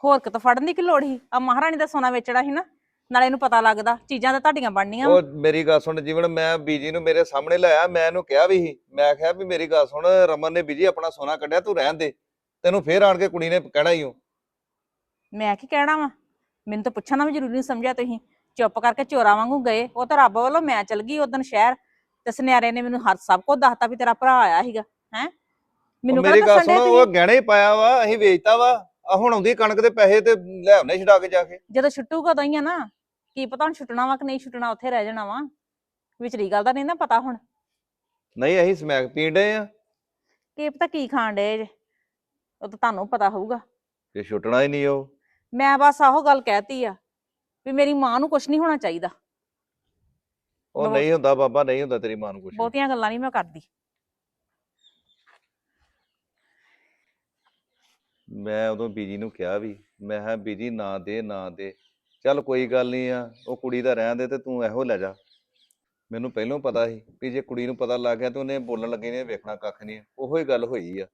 Speaker 1: ਹੋਰ ਕਿਤੋਂ ਫੜਨ ਦੀ ਕੀ ਲੋੜ ਸੀ? ਆ ਮਹਾਰਾਣੀ ਦਾ ਸੋਨਾ ਵੇਚਣਾ ਸੀ ਨਾ ਨਾਲੇ ਇਹਨੂੰ ਪਤਾ ਲੱਗਦਾ ਚੀਜ਼ਾਂ ਤਾਂ ਤੁਹਾਡੀਆਂ ਬਣਨੀਆਂ। ਵਾਂ।
Speaker 2: ਉਹ ਮੇਰੀ ਗੱਲ ਸੁਣ ਜੀਵਨ ਮੈਂ ਬੀਜੀ ਨੂੰ ਮੇਰੇ ਸਾਹਮਣੇ ਲਾਇਆ ਮੈਂ ਇਹਨੂੰ ਕਿਹਾ ਵੀ ਸੀ ਮੈਂ ਕਿਹਾ ਵੀ ਮੇਰੀ ਗੱਲ ਸੁਣ ਰਮਨ ਨੇ ਬੀਜੀ ਆਪਣਾ ਸੋਨਾ ਕੱਢਿਆ ਤੂੰ ਰਹਿਣ ਦੇ। ਤੈਨੂੰ ਫੇਰ ਆਣ ਕੇ ਕੁੜੀ ਨੇ ਕਹਿਣਾ ਹੀ ਹੋ
Speaker 1: ਮੈਂ ਕੀ ਕਹਿਣਾ ਵਾ? ਮੈਨੂੰ ਤਾਂ ਪੁੱਛਣਾ ਵੀ ਜ਼ਰੂਰੀ ਨਹੀਂ ਸਮਝਿਆ ਤੁਸੀਂ। ਚੁੱਪ ਕਰਕੇ ਚੋਰਾਂ ਵਾਂਗੂ ਗਏ। ਉਹ ਤਾਂ ਰੱਬ ਵੱਲੋਂ ਮੈਂ ਚਲ ਗਈ ਉਦੋਂ ਸ਼ਹਿਰ ਤੇ ਸੁਨਿਆਰੇ ਨੇ ਮੈਨੂੰ ਹਰ ਸਭ ਕੁਝ ਦੱਸਤਾ ਵੀ ਤੇਰਾ ਭਰਾ ਆਇਆ ਸੀਗਾ ਹੈ? ਮੈਨੂੰ
Speaker 2: ਮੇਰੀ ਸੁਣ
Speaker 1: ਦੇ
Speaker 2: ਉਹ ਗਹਿਣੇ ਹੀ ਪਾਇਆ ਵਾ ਅਸੀਂ ਵੇਚਤਾ ਵਾ। ਆ ਹੁਣ ਆਉਂਦੀ ਕਣਕ ਦੇ ਪੈਸੇ ਤੇ ਲੈ ਆਉਣੇ ਛਡਾ ਕੇ ਜਾ ਕੇ।
Speaker 1: ਜਦੋਂ ਛੁੱਟੂਗਾ ਤਾਂ ਹੀ ਆ ਨਾ। ਕੀ ਪਤਾ ਹੁਣ ਛੁੱਟਣਾ ਵਾ ਕਿ ਨਹੀਂ ਛੁੱਟਣਾ ਉੱਥੇ ਰਹਿ ਜਾਣਾ ਵਾ। ਵਿਚਲੀ ਗੱਲ ਦਾ ਨਹੀਂ ਨਾ ਪਤਾ ਹੁਣ।
Speaker 2: ਨਹੀਂ ਅਸੀਂ ਸਮੈਕ ਪੀਣ ਡਏ ਆ।
Speaker 1: ਕੀ ਪਤਾ ਕੀ ਖਾਣ ਡੇ ਜੇ। ਉਹ ਤਾਂ ਤੁਹਾਨੂੰ ਪਤਾ ਹੋਊਗਾ।
Speaker 2: ਜੇ ਛੁੱਟਣਾ ਹੀ ਨਹੀਂ ਉਹ।
Speaker 1: ਮੈਂ ਬਸ ਆਹੋ ਗੱਲ ਕਹਿਤੀ ਆ ਵੀ ਮੇਰੀ ਮਾਂ ਨੂੰ ਕੁਝ ਨਹੀਂ ਹੋਣਾ ਚਾਹੀਦਾ।
Speaker 2: ਉਹ
Speaker 1: ਬਹੁਤ-
Speaker 2: ਨਹੀਂ ਹੁੰਦਾ ਬਾਬਾ ਨਹੀਂ ਹੁੰਦਾ ਤੇਰੀ ਮਾਂ ਨੂੰ ਵੀ।
Speaker 1: ਬਹੁਤੀਆਂ ਗੱਲਾਂ ਨਹੀਂ ਮੈਂ ਕਰਦੀ।
Speaker 2: ਮੈਂ ਉਦੋਂ ਬੀਜੀ ਨੂੰ ਕਿਹਾ ਵੀ ਮੈਂ ਕਿਹਾ ਬੀਜੀ ਨਾ ਦੇ ਨਾ ਦੇ। ਚੱਲ ਕੋਈ ਗੱਲ ਨਹੀਂ ਆ ਉਹ ਕੁੜੀ ਦਾ ਰਹਿਣ ਦੇ ਤੇ ਤੂੰ ਇਹੋ ਲੈ ਜਾ। ਮੈਨੂੰ ਪਹਿਲਾਂ ਪਤਾ ਸੀ ਵੀ ਜੇ ਕੁੜੀ ਨੂੰ ਪਤਾ ਲੱਗ ਗਿਆ ਤੇ ਉਹਨੇ ਬੋਲਣ ਲੱਗੇ ਨੇ ਵੇਖਣਾ ਕੱਖ ਨਹੀਂ ਉਹੋ ਹੀ ਗੱਲ ਹੋਈ ਆ।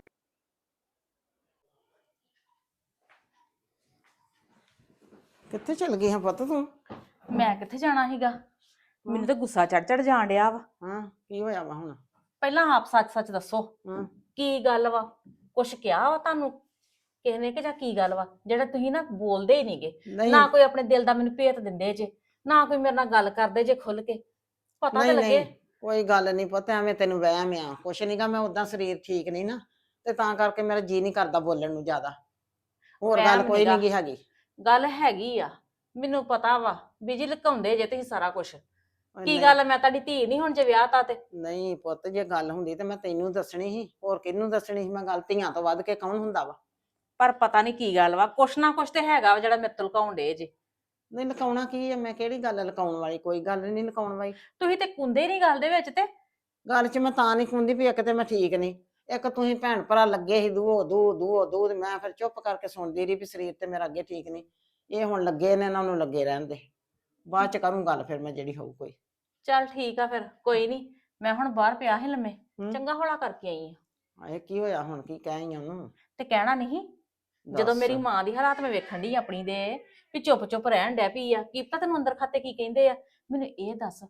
Speaker 5: ਕਿੱਥੇ ਚਲ ਗਈ ਹਾਂ ਪੁੱਤ ਤੂੰ?
Speaker 1: ਮੈਂ ਕਿੱਥੇ ਜਾਣਾ ਸੀਗਾ? ਮੈਨੂੰ ਤਾਂ ਗੁੱਸਾ ਚੜ ਚੜ ਜਾਣ ਡਿਆ ਵਾ।
Speaker 5: ਹਾਂ ਕੀ ਹੋਇਆ ਵਾ ਹੁਣ?
Speaker 1: ਪਹਿਲਾਂ ਆਪ ਸੱਚ ਸੱਚ ਦੱਸੋ।
Speaker 5: ਹਾਂ।
Speaker 1: ਕੀ ਗੱਲ ਵਾ? ਕੁਛ ਕਿਹਾ ਵਾ ਤੁਹਾਨੂੰ? ਕਿਸੇ ਨੇ ਕਿ ਜਾਂ ਕੀ ਗੱਲ ਵਾ? ਜਿਹੜਾ ਤੁਸੀਂ ਨਾ ਬੋਲਦੇ ਹੀ ਨਹੀਂਗੇ
Speaker 5: ਨਹੀਂ।
Speaker 1: ਨਾ ਕੋਈ ਆਪਣੇ ਦਿਲ ਦਾ ਮੈਨੂੰ ਭੇਤ ਦਿੰਦੇ ਜੇ। ਨਾ ਕੋਈ ਮੇਰੇ ਨਾਲ ਗੱਲ ਕਰਦੇ ਜੇ ਖੁੱਲ ਕੇ। ਪਤਾ ਤੇ
Speaker 5: ਨਹੀਂ
Speaker 1: ਲੱਗੇ।
Speaker 5: ਨਹੀਂ। ਕੋਈ ਗੱਲ ਨਹੀਂ ਪੁੱਤ ਐਵੇਂ ਤੈਨੂੰ ਵਹਿਮ ਆ। ਕੁਛ ਨਹੀਂਗਾ ਮੈਂ ਉਦਾਂ ਸਰੀਰ ਠੀਕ ਨਹੀਂ ਨਾ। ਤੇ ਤਾਂ ਕਰਕੇ ਮੇਰਾ ਜੀ ਨਹੀਂ ਕਰਦਾ ਬੋਲਣ ਨੂੰ ਜ਼ਿਆਦਾ। ਹੋਰ ਗੱਲ
Speaker 1: ਵਹਿਮ
Speaker 5: ਕੋਈ
Speaker 1: ਨੀਗਾ।
Speaker 5: ਨਹੀਂ ਗੀ ਹੈਗੀ।
Speaker 1: ਗੱਲ ਹੈਗੀ ਆ ਮੈਨੂੰ ਪਤਾ ਵਾ ਬਿਜ਼ੀ ਲੁਕਾਉਂਦੇ ਜੇ ਤੁਸੀਂ ਸਾਰਾ ਕੁਝ
Speaker 5: ਓਏ
Speaker 1: ਕੀ
Speaker 5: ਨਹੀਂ-
Speaker 1: ਗੱਲ ਮੈਂ ਤੁਹਾਡੀ ਧੀ ਨਹੀਂ ਹੁਣ ਜੇ ਵਿਆਹ ਤਾਂ ਤੇ?
Speaker 5: ਨਹੀਂ ਪੁੱਤ ਜੇ ਗੱਲ ਹੁੰਦੀ ਤੇ ਮੈਂ ਤੈਨੂੰ ਦੱਸਣੀ ਸੀ ਹੋਰ ਕਿਹਨੂੰ ਦੱਸਣੀ ਸੀ? ਮੈਂ ਗੱਲ ਧੀਆਂ ਤੋਂ ਵੱਧ ਕੇ ਕੌਣ ਹੁੰਦਾ ਵਾ?
Speaker 1: ਪਰ ਪਤਾ ਨਹੀਂ ਕੀ ਗੱਲ ਵਾ ਕੁਛ ਨਾ ਕੁਛ ਤੇ ਹੈਗਾ ਵਾ ਜਿਹੜਾ ਮੇਰੇ ਤੋਂ ਲੁਕਾਉਂਦੇ ਜੇ।
Speaker 5: ਨਹੀਂ ਲਕਾਉਣਾ ਕੀ ਹੈ ਮੈਂ ਕਿਹੜੀ ਗੱਲ ਲਕਾਉਣ ਵਾਲੀ? ਕੋਈ ਗੱਲ ਨਹੀਂ ਲਕਾਉਣ ਵਾਲੀ।
Speaker 1: ਤੁਸੀਂ ਤੇ ਕੁੰਦੇ ਨਹੀਂ ਗੱਲ ਦੇ ਵਿੱਚ ਤੇ।
Speaker 5: ਗੱਲ 'ਚ ਮੈਂ ਤਾਂ ਨਹੀਂ ਖੁੰਦੀ ਵੀ ਇੱਕ ਤੇ ਮੈਂ ਠੀਕ ਨਹੀਂ। ਇੱਕ ਤੁਸੀਂ ਭੈਣ ਭਰਾ ਲੱਗੇ ਸੀ ਦੂਓ ਦੂ ਦੂਓ ਦੂ ਤੇ ਮੈਂ ਫਿਰ ਚੁੱਪ ਕਰਕੇ ਸੁਣਦੀ ਰਹੀ ਵੀ ਸਰੀਰ ਤੇ ਮੇਰਾ ਅੱਗੇ ਠੀਕ ਨਹੀਂ। ਇਹ ਹੁਣ ਲੱਗੇ ਨੇ ਇਹਨਾਂ ਨੂੰ ਲੱਗੇ ਰਹਿਣ ਦੇ। ਬਾਅਦ ਚ ਕਰੂੰ ਗੱਲ ਫਿਰ ਮੈਂ ਜਿਹੜੀ ਹੋਊ ਕੋਈ।
Speaker 1: ਚੱਲ ਠੀਕ ਆ ਫਿਰ ਕੋਈ ਨਹੀਂ। ਮੈਂ ਹੁਣ ਬਾਹਰ ਪਿਆ ਸੀ ਲੰਮੇ।
Speaker 5: ਹੂੰ।
Speaker 1: ਚੰਗਾ ਹੌਲਾ ਕਰਕੇ ਆਈ ਆ।
Speaker 5: ਇਹ ਕੀ ਹੋਇਆ ਹੁਣ ਕੀ ਕਹਿ ਆਈ ਉਹਨੂੰ?
Speaker 1: ਤੇ ਕਹਿਣਾ ਨਹੀਂ ਜਦੋਂ
Speaker 5: ਦੱਸ।
Speaker 1: ਮੇਰੀ ਮਾਂ ਦੀ ਹਾਲਾਤ ਮੈਂ ਵੇਖਣ ਦੀ ਆਪਣੀ ਦੇ ਵੀ ਚੁੱਪ ਚੁੱਪ ਰਹਿਣ ਡੈ ਪਈ ਆ। ਕੀ ਪਤਾ ਤੈਨੂੰ ਅੰਦਰ ਖਾਤੇ ਕੀ ਕਹਿੰਦੇ ਆ? ਮੈਨੂੰ ਇਹ ਦੱਸ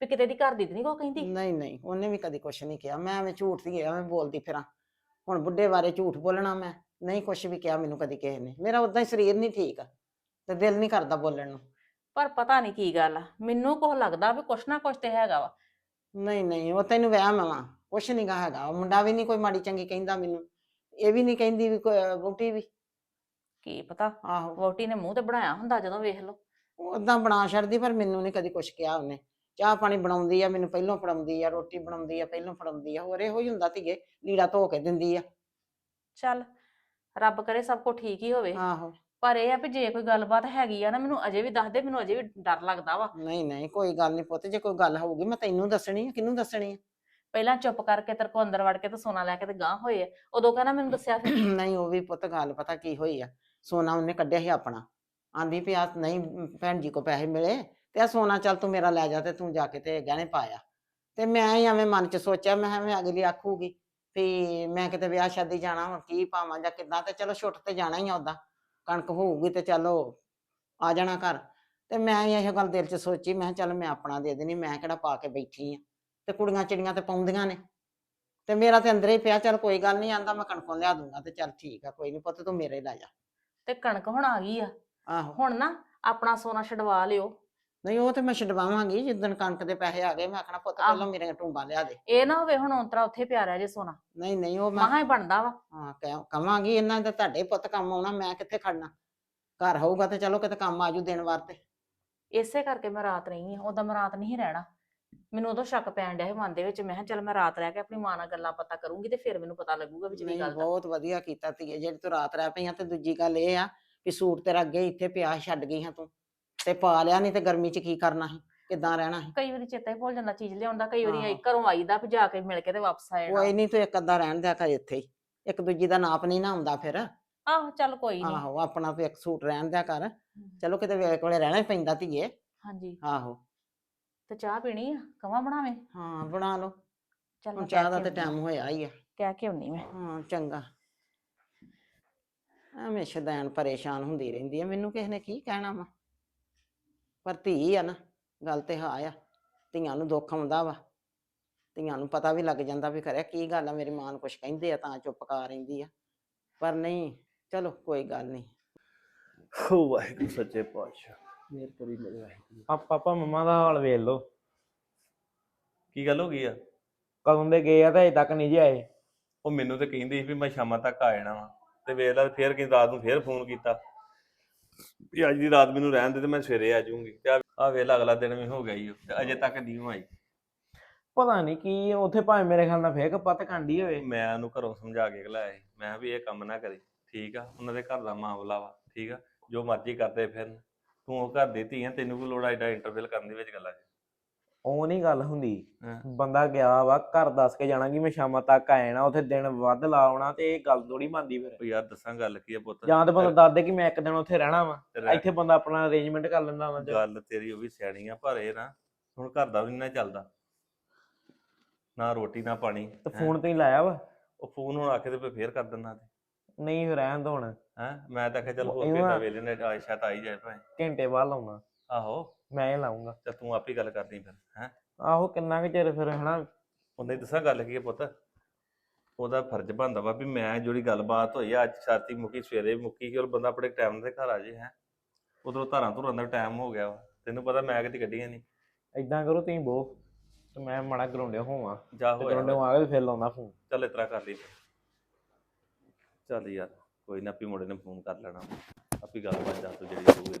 Speaker 1: ਵੀ ਕਿਤੇ ਦੀ ਘਰ ਦੀ ਨਹੀਂ ਕੋ ਕਹਿੰਦੀ?
Speaker 5: ਨਹੀਂ ਨਹੀਂ ਉਹਨੇ ਵੀ ਕਦੀ ਕੁਛ ਨਹੀਂ ਕਿਹਾ। ਮੈਂ ਐਵੇਂ ਝੂਠ ਦੀ ਐਵੇਂ ਬੋਲਦੀ ਫਿਰਾਂ। ਹੁਣ ਬੁੱਢੇ ਬਾਰੇ ਝੂਠ ਬੋਲਣਾ ਮੈਂ। ਨਹੀਂ ਕੁਛ ਵੀ ਕਿਹਾ ਮੈਨੂੰ ਕਦੀ ਕਿਸੇ ਨੇ। ਮੇਰਾ ਉਦਾਂ ਹੀ ਸਰੀਰ ਨਹੀਂ ਠੀਕ ਤੇ ਦਿਲ ਨਹੀਂ ਕਰਦਾ ਬੋਲਣ ਨੂੰ।
Speaker 1: ਪਰ ਪਤਾ ਨਹੀਂ ਕੀ ਗੱਲ ਆ। ਮੈਨੂੰ ਕੁਛ ਲੱਗਦਾ ਵੀ ਕੁਛ ਨਾ ਕੁਛ ਤੇ ਹੈਗਾ ਵਾ।
Speaker 5: ਨਹੀਂ ਨਹੀਂ ਉਹ ਤੈਨੂੰ ਵਹਿਮ ਵਾ। ਕੁਛ ਨਹੀਂ ਗਾ ਹੈਗਾ। ਉਹ ਮੁੰਡਾ ਵੀ ਨਹੀਂ ਕੋਈ ਮਾੜੀ ਚੰਗੀ ਕਹਿੰਦਾ ਮੈਨੂੰ। ਇਹ ਵੀ ਨਹੀਂ ਕਹਿੰਦੀ ਵੀ ਕੋਈ ਬੁੱਢੀ ਵੀ।
Speaker 1: ਕੀ ਪਤਾ?
Speaker 5: ਆਹੋ।
Speaker 1: ਵੋਟੀ ਨੇ ਮੂੰਹ ਤੇ ਬਣਾਇਆ ਹੁੰਦਾ ਜਦੋਂ ਵੇਖ ਲਓ।
Speaker 5: ਉਦਾਂ ਬਣਾ ਛੱਡਦੀ ਪਰ ਮੈਨੂੰ ਨਹੀਂ ਕਦੀ ਕੁਛ ਕਿਹਾ ਉਹਨੇ। ਚਾਹ ਪਾਣੀ ਬਣਾਉਂਦੀ ਆ ਮੈਨੂੰ ਪਹਿਲੋਂ ਫੜਾਉਂਦੀ ਆ ਰੋਟੀ ਬਣਾਉਂਦੀ ਆ ਪਹਿਲੋਂ ਫੜਾਉਂਦੀ ਆ ਹੋਰ ਇਹੋ ਹੀ ਹੁੰਦਾ ਧੀਏ ਲੀੜਾ ਧੋ ਕੇ ਦਿੰਦੀ ਆ।
Speaker 1: ਚੱਲ ਰੱਬ ਕਰੇ ਸਭ ਕੁਝ ਠੀਕ ਹੀ ਹੋਵੇ।
Speaker 5: ਆਹੋ।
Speaker 1: ਪਰ ਇਹ ਆ ਵੀ ਜੇ ਕੋਈ ਗੱਲਬਾਤ ਹੈਗੀ ਆ ਨਾ ਮੈਨੂੰ ਅਜੇ ਵੀ ਦੱਸ ਦੇ ਮੈਨੂੰ ਅਜੇ ਵੀ ਡਰ ਲੱਗਦਾ ਵਾ।
Speaker 5: ਨਹੀਂ ਨਹੀਂ ਕੋਈ ਗੱਲ ਨਹੀਂ ਪੁੱਤ ਜੇ ਕੋਈ ਗੱਲ ਹੋਊਗੀ ਮੈਂ ਤੈਨੂੰ ਦੱਸਣੀ ਆ ਕਿਹਨੂੰ ਦੱਸਣੀ ਆ?
Speaker 1: ਪਹਿਲਾਂ ਚੁੱਪ ਕਰਕੇ ਤੇਰੇ ਕੋ ਅੰਦਰ ਵੜ ਕੇ ਤੇ ਸੋਨਾ ਲੈ ਕੇ ਤੇ ਗਾਂ ਹੋਏ ਆ। ਉਦੋਂ ਕਹਿੰਦਾ ਮੈਨੂੰ ਦੱਸਿਆ ਫਿਰ। [CLEARS THROAT]
Speaker 5: ਨਹੀਂ ਉਹ ਵੀ ਪੁੱਤ ਗੱਲ ਪਤਾ ਕੀ ਹੋਈ ਆ ਸੋਨਾ ਉਹਨੇ ਕੱਢਿਆ ਸੀ ਆਪਣਾ। ਆਂਦੀ ਵੀ ਆ ਨਹੀਂ ਭੈਣ ਜੀ ਕੋ ਪੈਸੇ ਮਿਲੇ ਤੇ ਆ ਸੋਨਾ ਚੱਲ ਤੂੰ ਮੇਰਾ ਲੈ ਜਾ ਤੇ ਤੂੰ ਜਾ ਕੇ ਤੇ ਗਹਿਣੇ ਪਾਇਆ ਤੇ ਮੈਂ ਹੀ ਐਵੇਂ ਮਨ ਚ ਸੋਚਿਆ ਮੈਂ ਐਵੇਂ ਅਗਲੀ ਆਖੂਗੀ ਵੀ ਮੈਂ ਕਿਤੇ ਵਿਆਹ ਸ਼ਾਦੀ ਜਾਣਾ ਹੁਣ ਕੀ ਪਾਵਾਂ ਜਾਂ ਕਿੱਦਾਂ ਤੇ ਚਲੋ ਛੁੱਟ ਤੇ ਜਾਣਾ ਹੀ ਆ ਉਦਾਂ ਕਣਕ ਹੋਊਗੀ ਤੇ ਚਲੋ ਆ ਜਾਣਾ ਘਰ। ਤੇ ਮੈਂ ਇਹ ਗੱਲ ਦਿਲ ਚ ਸੋਚੀ ਮੈਂ ਕਿਹਾ ਚੱਲ ਮੈਂ ਆਪਣਾ ਦੇ ਦੇਣੀ ਮੈਂ ਕਿਹੜਾ ਪਾ ਕੇ ਬੈਠੀ ਆ। ਤੇ ਕੁੜੀਆਂ ਚਿੜੀਆਂ ਤੇ ਪਾਉਂਦੀਆਂ ਨੇ। ਤੇ ਮੇਰਾ ਤੇ ਅੰਦਰੇ ਹੀ ਪਿਆ ਚੱਲ ਕੋਈ ਗੱਲ ਨਹੀਂ ਆਂਦਾ ਮੈਂ ਕਣਕੋਂ ਲਿਆ ਦੂੰਗਾ ਤੇ ਚੱਲ ਠੀਕ ਆ ਕੋਈ ਨਹੀਂ ਪੁੱਤ ਤੂੰ ਮੇਰੇ ਲੈ ਜਾ।
Speaker 1: ਤੇ ਕਣਕ ਹੁਣ ਆ ਗਈ ਆ।
Speaker 5: ਆਹੋ।
Speaker 1: ਹੁਣ ਨਾ ਆਪਣਾ ਸੋਨਾ ਛਡਵਾ ਲਿਓ।
Speaker 5: ਨਹੀਂ ਉਹ ਤੇ ਮੈਂ ਛਡਵਾਵਾਂਗੀ ਜਿੱਦਣ ਕਣਕ ਦੇ ਪੈਸੇ ਆ ਗਏ ਮੈਂ ਆਖਣਾ ਪੁੱਤ ਪਹਿਲਾਂ। ਮੇਰੇ ਟੂੰਬਾ ਲਿਆ ਦੇ।
Speaker 1: ਇਹ ਨਾ ਹੋਵੇ ਹੁਣ ਉਂਤਰਾ ਉੱਥੇ ਪਿਆ ਰਹਿ ਜੇ ਸੋਨਾ।
Speaker 5: ਨਹੀਂ ਨਹੀਂ ਉਹ ਮੈਂ
Speaker 1: ਮਹਾ ਹੀ ਬਣਦਾ ਵਾ।
Speaker 5: ਹਾਂ ਕਹਿ- ਕਵਾਂਗੀ ਇਹਨਾਂ ਦਾ ਤੁਹਾਡੇ ਪੁੱਤ ਕੰਮ ਆਉਣਾ ਮੈਂ ਕਿੱਥੇ ਖੜਨਾ? ਘਰ ਹੋਊਗਾ ਤੇ ਚਲੋ ਕਿਤੇ ਕੰਮ ਆਜੂ ਦੇਣ ਵਾਸਤੇ
Speaker 1: ਇਸੇ ਕਰਕੇ ਮੈਂ ਰਾਤ ਰਹੀ ਆ ਉਦੋਂ ਮੈਂ ਰਾਤ ਨਹੀਂ ਰਹਿਣਾ। ਮੈਨੂੰ ਉਦੋਂ ਸ਼ੱਕ ਪੈਣ ਡਿਆ ਸੀ ਮਨ ਦੇ ਵਿੱਚ ਮੈਂ ਕਿਹਾ ਚੱਲ ਮੈਂ ਰਾਤ ਰਹਿ ਕੇ ਆਪਣੀ ਮਾਂ ਨਾਲ ਗੱਲਾਂ ਪਤਾ ਕਰੂੰਗੀ ਤੇ ਫਿਰ ਮੈਨੂੰ ਪਤਾ ਲੱਗੂਗਾ ਵੀ ਜਿਹੜੀ
Speaker 5: ਨਹੀਂ
Speaker 1: ਗੱਲ ਦਾ।
Speaker 5: ਬਹੁਤ ਵਧੀਆ ਕੀਤਾ ਧੀਏ ਜਿਹੜੀ ਤੂੰ ਰਾਤ ਰਹਿ ਪਈ ਆ ਤੇ ਦੂਜੀ ਗੱਲ ਇਹ ਆ ਵੀ ਸੂਟ ਤੇਰਾ ਅੱਗੇ ਇੱਥੇ ਪਿਆ ਛੱਡ ਗਈ ਹਾਂ ਤੂੰ। ਤੇ ਪਾ ਲਿਆ ਨਹੀਂ ਤੇ ਗਰਮੀ 'ਚ ਕੀ ਕਰਨਾ ਸੀ? ਕਿੱਦਾਂ ਰਹਿਣਾ ਸੀ?
Speaker 1: ਕਈ ਵਾਰੀ ਚੇਤਾ ਹੀ ਭੁੱਲ ਜਾਂਦਾ ਚੀਜ਼ ਲਿਆਉਣ ਦਾ ਕਈ ਵਾਰੀ। ਆਈ- ਘਰੋਂ ਆਈਦਾ ਵੀ ਜਾ ਕੇ ਮਿਲ ਕੇ ਤੇ ਵਾਪਸ ਆ ਜਾਣਾ।
Speaker 5: ਕੋਈ ਨਹੀਂ ਤੂੰ ਇੱਕ ਅੱਧਾ ਰਹਿਣ ਦਿਆ ਕਰ ਇੱਥੇ ਹੀ। ਇੱਕ ਦੂਜੀ ਦਾ ਨਾਪ ਨਹੀਂ ਨਾ ਹੁੰਦਾ ਫਿਰ।
Speaker 1: ਆਹੋ ਚੱਲ ਕੋਈ ਨਹੀਂ
Speaker 5: ਆਹੋ ਆਪਣਾ ਤੂੰ ਇੱਕ ਸੂਟ ਰਹਿਣ ਦਿਆ ਕਰ। ਚਲੋ ਕਿਤੇ ਵੇਲੇ ਕੋਲੇ ਰਹਿਣਾ ਹੀ ਪੈਂਦਾ ਧੀਏ।
Speaker 1: ਹਾਂਜੀ।
Speaker 5: ਆਹੋ।
Speaker 1: ਤੇ ਚਾਹ ਪੀਣੀ ਆ? ਕਵਾਂ ਬਣਾਵੇਂ?
Speaker 5: ਹਾਂ ਬਣਾ ਲਓ।
Speaker 1: ਚੱਲ
Speaker 5: ਹੁਣ
Speaker 1: ਮੈਂ
Speaker 5: ਚਾਹ ਦਾ
Speaker 1: ਕੇ
Speaker 5: ਤੇ
Speaker 1: ਆਉਂਦੀ-
Speaker 5: ਟਾਈਮ ਹੋਇਆ ਹੀ ਆ।
Speaker 1: ਕਹਿ ਕੇ ਆਉਣੀ ਮੈਂ।
Speaker 5: ਹਾਂ ਚੰਗਾ। ਐਵੇਂ ਸ਼ਦੈਨ ਪਰੇਸ਼ਾਨ ਹੁੰਦੀ ਰਹਿੰਦੀ ਆ। ਮੈਨੂੰ ਕਿਸੇ ਨੇ ਕੀ ਕਹਿਣਾ ਵਾ? ਪਰ ਧੀ ਆ ਨਾ ਗੱਲ ਤੇ ਹਾਂ ਆ ਧੀਆਂ ਨੂੰ ਦੁੱਖ ਆਉਂਦਾ ਵਾ। ਧੀਆਂ ਨੂੰ ਪਤਾ ਵੀ ਲੱਗ ਜਾਂਦਾ ਵੀ ਖਰਿਆ ਕੀ ਗੱਲ ਆ ਮੇਰੀ ਮਾਂ ਨੂੰ ਕੁਝ ਕਹਿੰਦੇ ਆ ਤਾਂ ਚੁੱਪ ਕਰ ਰਹਿੰਦੀ ਆ। ਪਰ ਨਹੀਂ ਚਲੋ ਕੋਈ ਗੱਲ ਨਹੀਂ।
Speaker 6: ਹੋ ਵਾਹਿਗੁਰੂ ਸੱਚੇ ਪਾਤਸ਼ਾਹ। ਮੇਰ ਕਰੀ ਮੇਰੇ ਵਾਹਿਗੁਰੂ।
Speaker 7: ਆ ਪਾਪਾ ਮੰਮਾ ਦਾ ਹਾਲ ਵੇਖ ਲੋ
Speaker 8: ਕੀ ਗੱਲ ਹੋ ਗਈ ਆ?
Speaker 7: ਕਦੋਂ ਦੇ ਗਏ ਆ ਤੇ ਅਜੇ ਤੱਕ ਨਹੀਂ ਜੇ ਆਏ।
Speaker 8: ਉਹ ਮੈਨੂੰ ਤੇ ਕਹਿੰਦੀ ਸੀ ਵੀ ਮੈਂ ਸ਼ਾਮਾਂ ਤੱਕ ਆ ਜਾਣਾ ਵਾ। ਤੇ ਵੇਖ ਲੈ ਫੇਰ ਕਿ ਰਾਤ ਨੂੰ ਫੇਰ ਫੋਨ ਕੀਤਾ। ਵੀ ਅੱਜ ਦੀ ਰਾਤ ਮੈਨੂੰ ਰਹਿਣ ਦੇ ਤੇ ਮੈਂ ਸਵੇਰੇ ਆ ਜਾਊਂਗੀ। ਤੇ ਆ ਵੇਖ ਲੈ ਅਗਲਾ ਦਿਨ ਵੀ ਹੋ ਗਿਆ ਤੇ ਅਜੇ ਤੱਕ ਨਹੀਂ ਆਈ
Speaker 7: ਪਤਾ ਨਹੀਂ ਕੀ ਉੱਥੇ ਭਾਵੇਂ ਮੇਰੇ ਖਿਆਲ ਨਾਲ ਫੇਕ ਪੱਤ ਕਾਂਡੀ ਹੋਵੇ।
Speaker 8: ਮੈਂ ਉਹਨੂੰ ਘਰੋਂ ਸਮਝਾ ਕੇ ਘਲਾਇਆ ਸੀ। ਮੈਂ ਕਿਹਾ ਵੀ ਇਹ ਕੰਮ ਨਾ ਕਰੀ ਠੀਕ ਆ? ਉਹਨਾਂ ਦੇ ਘਰ ਦਾ ਮਾਮਲਾ ਵਾ ਠੀਕ ਆ? ਜੋ ਮਰਜ਼ੀ ਕਰਦੇ ਫਿਰਨ। ਤੂੰ ਉਹ ਘਰ ਦੀ ਧੀ ਆ ਤੈਨੂੰ ਕੋਈ ਲੋੜ ਆ ਏਡਾ ਇੰਟਰਵਿਊ ਕਰਨ ਦੀ ਵਿੱਚ ਗੱਲਾਂ 'ਚ?
Speaker 7: ਉਹ ਨਹੀਂ ਗੱਲ ਹੁੰਦੀ।
Speaker 8: ਹਾਂ।
Speaker 7: ਬੰਦਾ ਗਿਆ ਵਾ ਘਰ ਦੱਸ ਕੇ ਜਾਣਾ ਕਿ ਮੈਂ ਸ਼ਾਮਾਂ ਤੱਕ ਆ ਜਾਣਾ ਉੱਥੇ ਦਿਨ ਵੱਧ ਲਾਉਣਾ ਤੇ ਇਹ ਗੱਲ ਥੋੜੀ ਮੰਨਦੀ ਫਿਰ।
Speaker 8: ਉਹ ਯਾਰ ਦੱਸਾਂ ਗੱਲ ਕੀ ਆ ਪੁੱਤ।
Speaker 7: ਜਾਂ ਤੇ ਬੰਦਾ ਦੱਸ ਦੇ ਕਿ ਮੈਂ ਇੱਕ ਦਿਨ ਉੱਥੇ ਰਹਿਣਾ ਵਾ ਇੱਥੇ ਬੰਦਾ ਆਪਣਾ ਅਰੇਂਜਮੈਂਟ ਕਰ ਲੈਂਦਾ ਚ
Speaker 8: ਗੱਲ ਤੇਰੀ ਉਹ ਵੀ ਸਿਆਣੀ ਆ ਪਰ ਇਹ ਨਾ ਹੁਣ ਘਰ ਦਾ ਵੀ ਨੀ ਨਾ ਚੱਲਦਾ। ਨਾ ਰੋਟੀ ਨਾ ਪਾਣੀ
Speaker 7: ਤੇ
Speaker 8: ਹੈਂ।
Speaker 7: ਫੋਨ ਤੇ ਹੀ ਲਾਇਆ ਵਾ?
Speaker 8: ਉਹ ਫੋਨ ਹੁਣ ਆਖੇ ਤੇ ਫਿਰ ਫੇਰ ਕਰ ਦਿੰਦਾ ਤੇ।
Speaker 7: ਨਹੀਂ ਰਹਿਣ ਦੋ ਹੁਣ।
Speaker 8: ਹੈ ਮੈਂ ਤਾਂ ਕਿਹਾ ਚੱਲ ਹੋਰ
Speaker 7: ਇਹ
Speaker 8: ਕਿਸੇ ਦਾ
Speaker 7: ਵਾ-
Speaker 8: ਵੇਲੇ ਨੇ ਆ ਸ਼ਾਇਦ ਆ ਹੀ ਜਾਏ ਭਾਵੇਂ।
Speaker 7: ਘੰਟੇ ਬਾਅਦ ਲਾਉਣਾ।
Speaker 8: ਆਹੋ।
Speaker 7: ਮੈਂ ਹੀ ਲਾਉਂਗਾ।
Speaker 8: ਤੇ ਤੂੰ ਆਪ ਗੱਲ ਕਰਨੀ ਫਿਰ ਹੈ?
Speaker 7: ਆਹੋ ਕਿੰਨਾ ਕੁ ਚਿਰ ਫਿਰ ਹਨਾ?
Speaker 8: ਉਹਨੇ ਦੱਸਾਂ ਗੱਲ ਕੀ ਹੈ ਪੁੱਤ? ਉਹਦਾ ਫਰਜ਼ ਬਣਦਾ ਵਾ ਵੀ ਮੈਂ ਜਿਹੜੀ ਗੱਲਬਾਤ ਹੋਈ ਆ ਅੱਜ ਸ਼ਾਤੀ ਮੁੱਕੀ ਸਵੇਰੇ ਮੁੱਕੀ ਕਿ ਉਹ ਬੰਦਾ ਆਪਣੇ ਟਾਈਮ ਤੇ ਘਰ ਆ ਜੇ ਹੈ? ਉਧਰੋਂ ਧਾਰਾਂ ਧੁਰਾਂ ਦਾ ਟਾਈਮ ਹੋ ਗਿਆ ਵਾ। ਤੈਨੂੰ ਪਤਾ ਮੈਂ ਕਿਤੇ ਗੱਡੀਆਂ ਨਹੀਂ
Speaker 7: ਇਦਾਂ ਕਰੋ ਤੁਸੀਂ ਬੋ ਤੇ ਮੈਂ ਮਾੜਾ ਗਰਾਉਂਡੇ ਹੋਵਾਂ।
Speaker 8: ਜਾ ਹੋਇਆ
Speaker 7: ਗਰਾਉਂਡੇ ਆ ਕੇ ਫਿਰ ਲਾਉਣਾ ਫੋਨ
Speaker 8: ਚੱਲ ਇਤਰਾ ਕਰ ਲਈ। ਚੱਲ ਯਾਰ ਕੋਈ ਨਾ ਆਪੀ ਮੁੰਡੇ ਨੇ ਫੋਨ ਕਰ ਲੈਣਾ। ਆਪੀ ਗੱਲਬਾਤ ਜਾ ਤੂੰ ਜਿਹੜੀ ਹੋਊਗੀ।